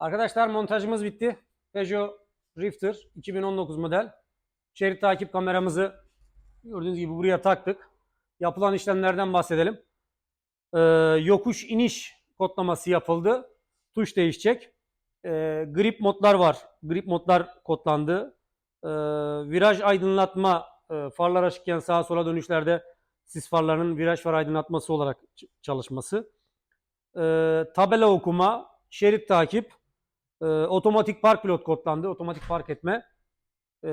Arkadaşlar montajımız bitti. Peugeot Rifter 2019 model. Şerit takip kameramızı gördüğünüz gibi buraya taktık. Yapılan işlemlerden bahsedelim. Ee, yokuş iniş kodlaması yapıldı. Tuş değişecek. Ee, grip modlar var. Grip modlar kodlandı. Ee, viraj aydınlatma e, farlar açıkken sağa sola dönüşlerde sis farlarının viraj far aydınlatması olarak çalışması. Ee, tabela okuma, şerit takip, e, otomatik park pilot kodlandı. Otomatik park etme. E,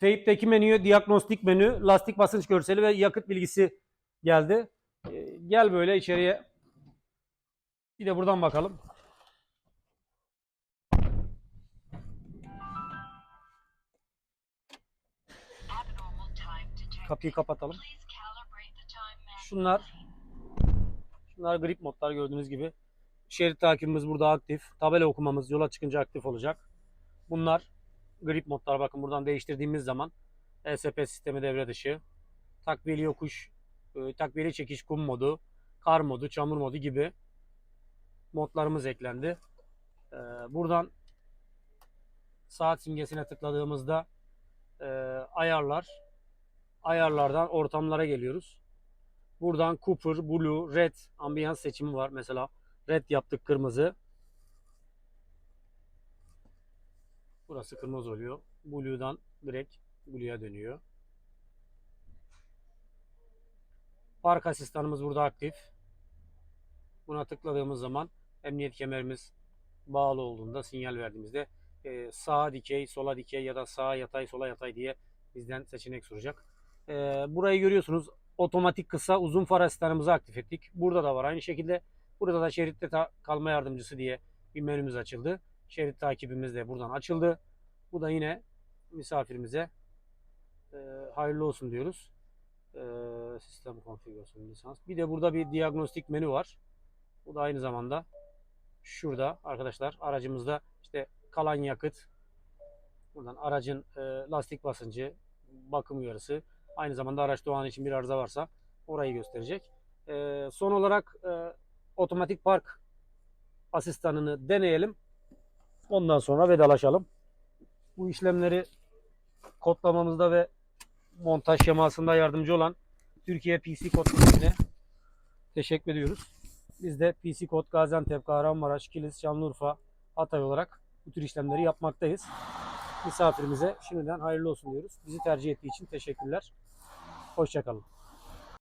teypteki menü, diagnostik menü, lastik basınç görseli ve yakıt bilgisi geldi. E, gel böyle içeriye. Bir de buradan bakalım. Kapıyı kapatalım. Şunlar şunlar grip modlar gördüğünüz gibi. Şerit takibimiz burada aktif. Tabela okumamız yola çıkınca aktif olacak. Bunlar grip modlar. Bakın buradan değiştirdiğimiz zaman ESP sistemi devre dışı. Takviyeli yokuş, e, takviyeli çekiş kum modu, kar modu, çamur modu gibi modlarımız eklendi. E, Buradan saat simgesine tıkladığımızda e, ayarlar, ayarlardan ortamlara geliyoruz. Buradan Cooper, Blue, Red ambiyans seçimi var. Mesela Red yaptık kırmızı. Burası kırmızı oluyor. Blue'dan direkt Blue'ya dönüyor. Park asistanımız burada aktif. Buna tıkladığımız zaman emniyet kemerimiz bağlı olduğunda sinyal verdiğimizde e, sağa dikey, sola dikey ya da sağa yatay, sola yatay diye bizden seçenek soracak. E, burayı görüyorsunuz otomatik kısa uzun far asistanımızı aktif ettik. Burada da var. Aynı şekilde burada da şeritte ta- kalma yardımcısı diye bir menümüz açıldı. Şerit takibimiz de buradan açıldı. Bu da yine misafirimize e, hayırlı olsun diyoruz. E, sistem konfigürasyonu lisans. Bir de burada bir diagnostik menü var. Bu da aynı zamanda şurada arkadaşlar aracımızda işte kalan yakıt buradan aracın e, lastik basıncı bakım uyarısı Aynı zamanda araçta o an için bir arıza varsa orayı gösterecek. Ee, son olarak e, otomatik park asistanını deneyelim. Ondan sonra vedalaşalım. Bu işlemleri kodlamamızda ve montaj şemasında yardımcı olan Türkiye PC Kod teşekkür ediyoruz. Biz de PC Kod Gaziantep, Kahramanmaraş, Kilis, Şanlıurfa, Hatay olarak bu tür işlemleri yapmaktayız misafirimize şimdiden hayırlı olsun diyoruz. Bizi tercih ettiği için teşekkürler. Hoşçakalın.